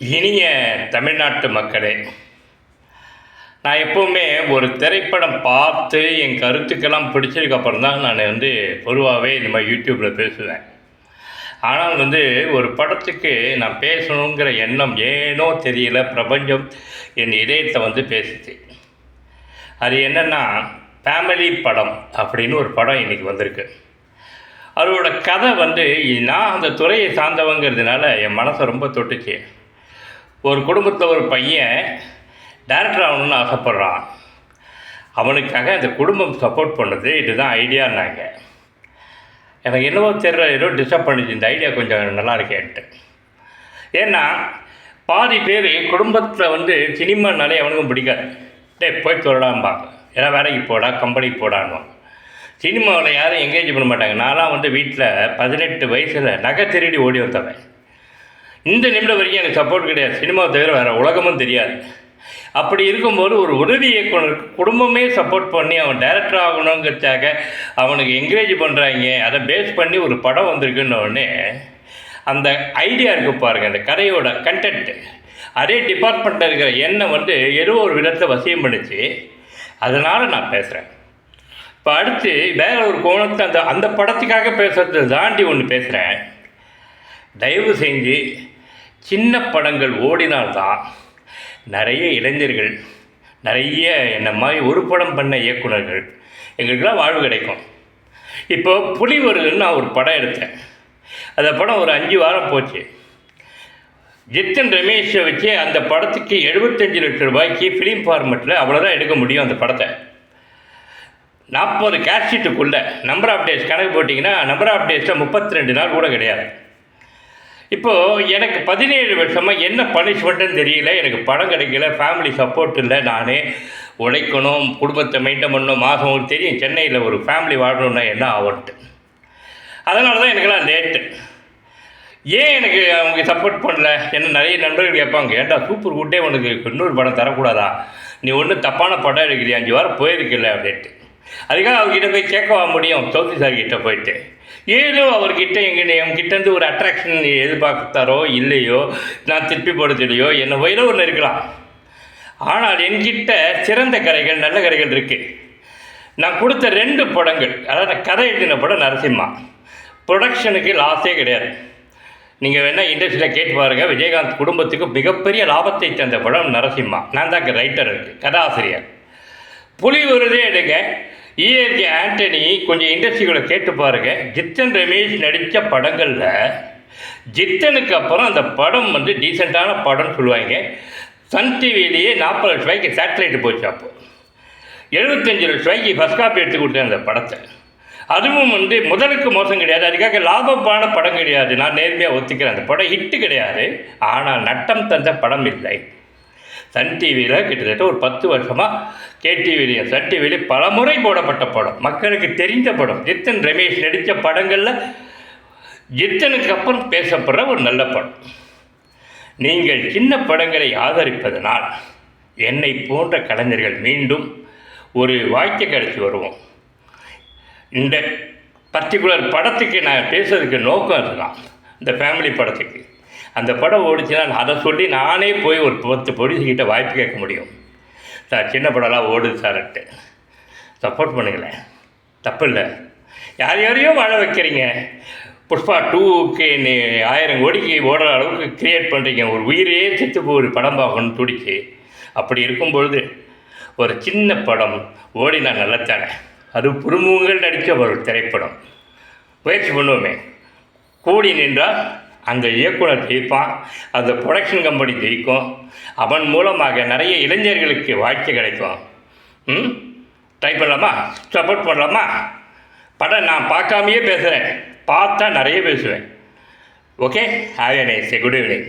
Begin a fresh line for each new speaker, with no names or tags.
இனிய தமிழ்நாட்டு மக்களே நான் எப்போவுமே ஒரு திரைப்படம் பார்த்து என் கருத்துக்கெல்லாம் பிடிச்சதுக்கப்புறம் தான் நான் வந்து பொதுவாகவே இந்த மாதிரி யூடியூப்பில் பேசுவேன். ஆனால் வந்து ஒரு படத்துக்கு நான் பேசணுங்கிற எண்ணம் ஏனோ தெரியல பிரபஞ்சம் என் இதயத்தை வந்து பேசுச்சு அது என்னென்னா ஃபேமிலி படம் அப்படின்னு ஒரு படம் இன்றைக்கி வந்திருக்கு. அதோட கதை வந்து நான் அந்த துறையை சார்ந்தவங்கிறதுனால என் மனசை ரொம்ப தொட்டுச்சு. ஒரு குடும்பத்தில் ஒரு பையன் டேரக்டர் ஆகணும்னு ஆசைப்பட்றான். அவனுக்காக அந்த குடும்பம் சப்போர்ட் பண்ணுறது இதுதான் ஐடியான்னாங்க எனக்கு என்னவோ தெரியல ஏதோ டிஸ்டர்ப் பண்ணிச்சு இந்த ஐடியா கொஞ்சம் நல்லா இருக்கேன்ட்டு. ஏன்னா பாதி பேர் குடும்பத்தில் வந்து சினிமானாலே அவனுக்கும் பிடிக்காது. டேய் போய் சொல்லலாம்பாங்க ஏன்னா வேலைக்கு போடா கம்பெனிக்கு போடான்னு சினிமாவில் யாரும் என்கேஜ் பண்ண மாட்டாங்க. நான்லாம் வந்து வீட்டில் பதினெட்டு வயசில் நகை திருடி ஓடி வந்தவன். இந்த நிமிடம் வரைக்கும் எனக்கு சப்போர்ட் கிடையாது. சினிமாவை தவிர வேறு உலகமும் தெரியாது. அப்படி இருக்கும்போது ஒரு உதவி இயக்குனருக்கு குடும்பமே சப்போர்ட் பண்ணி அவன் டைரக்டர் ஆகணுங்கிறதுக்காக அவனுக்கு என்கரேஜ் பண்ணுறாங்க அதை பேஸ் பண்ணி ஒரு படம் வந்திருக்குன்னொடனே அந்த ஐடியா இருக்கு பாருங்கள் அந்த கதையோட கண்டென்ட்டு அதே டிபார்ட்மெண்ட்டில் இருக்கிற எண்ணம் வந்து ஏதோ ஒரு விதத்தை வசியம் பண்ணுச்சு. அதனால் நான் பேசுகிறேன் இப்போ அடுத்து வேற ஒரு கோணத்தை அந்த அந்த படத்துக்காக பேசுகிறத தாண்டி ஒன்று பேசுகிறேன் தயவு செஞ்சு சின்ன படங்கள் ஓடினால்தான் நிறைய இளைஞர்கள் நிறைய என்ன மாதிரி ஒரு படம் பண்ண இயக்குனர்கள் எங்களுக்கெல்லாம் வாழ்வு கிடைக்கும். இப்போ புலி வருதுன்னு நான் ஒரு படம் எடுத்தேன். அந்த படம் ஒரு அஞ்சு வாரம் போச்சு. ஜித்தன் ரமேஷை வச்சு அந்த படத்துக்கு எழுபத்தஞ்சு லட்சம் ரூபாய்க்கு ஃபிலிம் ஃபார்மெட்டில் அவ்வளோதான் எடுக்க முடியும் அந்த படத்தை. நாற்பது கேட்ஷீட்டுக்குள்ளே நம்பர் ஆஃப் டேஸ் கணக்கு போட்டிங்கன்னா நம்பர் ஆஃப் டேஸில் முப்பத்தி ரெண்டு நாள் கூட கிடையாது. இப்போது எனக்கு பதினேழு வருஷமாக என்ன பனிஷ்மெண்ட்டுன்னு தெரியல எனக்கு படம் கிடைக்கல ஃபேமிலி சப்போர்ட் இல்லை நான் உழைக்கணும் குடும்பத்தை மெயின்டைன் பண்ணணும் மாதம் ஒரு தெரியும் சென்னையில் ஒரு ஃபேமிலி வாழணும்னா என்ன ஆகும்ட்டு அதனால தான் எனக்கெல்லாம் லேட்டு ஏன் எனக்கு அவங்க சப்போர்ட் பண்ணல? என்ன நிறைய நண்பர்கள் கேட்பாங்க ஏன்டா சூப்பர் குட்டே உனக்கு இன்னொரு படம் தரக்கூடாதா? நீ ஒன்றும் தப்பான படம் எடுக்கிறியா அஞ்சு வாரம் போயிருக்கில்ல அப்படின்ட்டு. அதுக்காக அவர்கிட்ட போய் கேட்கவா முடியும் சௌத்ரி சார் கிட்டே போயிட்டு. ஏதோ அவர்கிட்ட எங்க என்கிட்டேருந்து ஒரு அட்ராக்ஷன் எதிர்பார்த்தாரோ இல்லையோ நான் திருப்பி போடுறதில்லையோ என்ன வயலோ ஒன்று இருக்கலாம். ஆனால் என்கிட்ட சிறந்த கதைகள் நல்ல கதைகள் இருக்குது நான் கொடுத்த ரெண்டு படங்கள் அதாவது நான் கதை எழுதின படம் நரசிம்மா. ப்ரொடக்ஷனுக்கு லாஸே கிடையாது. நீங்கள் வேணால் இண்டஸ்ட்ரியில் கேட்டு பாருங்கள் விஜயகாந்த் குடும்பத்துக்கு மிகப்பெரிய லாபத்தை தந்த படம் நரசிம்மா. நான் தான் ரைட்டர் இருக்கு கதாசிரியர். புலி வருதே எடுங்க. இஏகே ஆண்டனி கொஞ்சம் இண்டஸ்ட்ரிகளை கேட்டு பாருங்கள் ஜித்தன் ரமேஷ் நடித்த படங்களில் ஜித்தனுக்கு அப்புறம் அந்த படம் வந்து டீசெண்டான படம்னு சொல்லுவாங்க. சன் டிவிலேயே நாற்பது லட்ச ரூபாய்க்கு சேட்டலைட்டு போச்சு அப்போ. எழுபத்தஞ்சு லட்ச ரூபாய்க்கு ஃபஸ்ட் காப்பி எடுத்து கொடுத்தேன் அந்த படத்தை. அதுவும் வந்து முதலுக்கு மோசம் கிடையாது. அதுக்காக லாபமான படம் கிடையாது. நான் நேர்மையாக ஒத்துக்கிறேன். அந்த படம் ஹிட்டு கிடையாது. ஆனால் நட்டம் தந்த படம் இல்லை. சன் டிவியில் கிட்டத்தட்ட ஒரு பத்து வருஷமாக கேடிவிலையும் சன் டிவிலையும் பலமுறை போடப்பட்ட படம். மக்களுக்கு தெரிந்த படம். ஜித்தன் ரமேஷ் நடித்த படங்களில் ஜித்தனுக்கு அப்புறம் பேசப்படுற ஒரு நல்ல படம். நீங்கள் சின்ன படங்களை ஆதரிப்பதனால் என்னை போன்ற கலைஞர்கள் மீண்டும் ஒரு வாழ்க்கை கிடைச்சி வருவோம். இந்த பர்டிகுலர் படத்துக்கு நான் பேசுறதுக்கு நோக்கம் அதுதான். இந்த ஃபேமிலி படத்துக்கு. அந்த படம் ஓடிச்சுன்னா அதை சொல்லி நானே போய் ஒரு பத்து பொடிசுக்கிட்ட வாய்ப்பு கேட்க முடியும். சார் சின்ன படம்லாம் ஓடுது சார்ட்டு சப்போர்ட் பண்ணுங்களேன். தப்பு இல்லை யார் யாரையோ வாழ வைக்கிறீங்க. புஷ்பா டூக்கு நீ ஆயிரம் கோடிக்கு ஓடுற அளவுக்கு க்ரியேட் பண்ணுறீங்க ஒரு உயிரே செத்து போய் ஒரு படம் பார்க்கணும்னு துடிச்சு. அப்படி இருக்கும் பொழுது ஒரு சின்ன படம் ஓடி ஓடினா நல்லத்தானே. அது புதுமுகங்கள் நடித்த ஒரு திரைப்படம். முயற்சி பண்ணுவோமே. கூடி நின்றால் அந்த இயக்குனர் ஜெயிப்பான் அந்த ப்ரொடக்ஷன் கம்பெனி ஜெயிக்கும் அவன் மூலமாக நிறைய இளைஞர்களுக்கு வாழ்க்கை கிடைக்கும். ம்? ட்ரை பண்ணலாமா? சப்போர்ட் பண்ணலாமா? படம் நான் பார்க்காமையே பேசுகிறேன் பார்த்தா நிறைய பேசுவேன். Okay have a nice good evening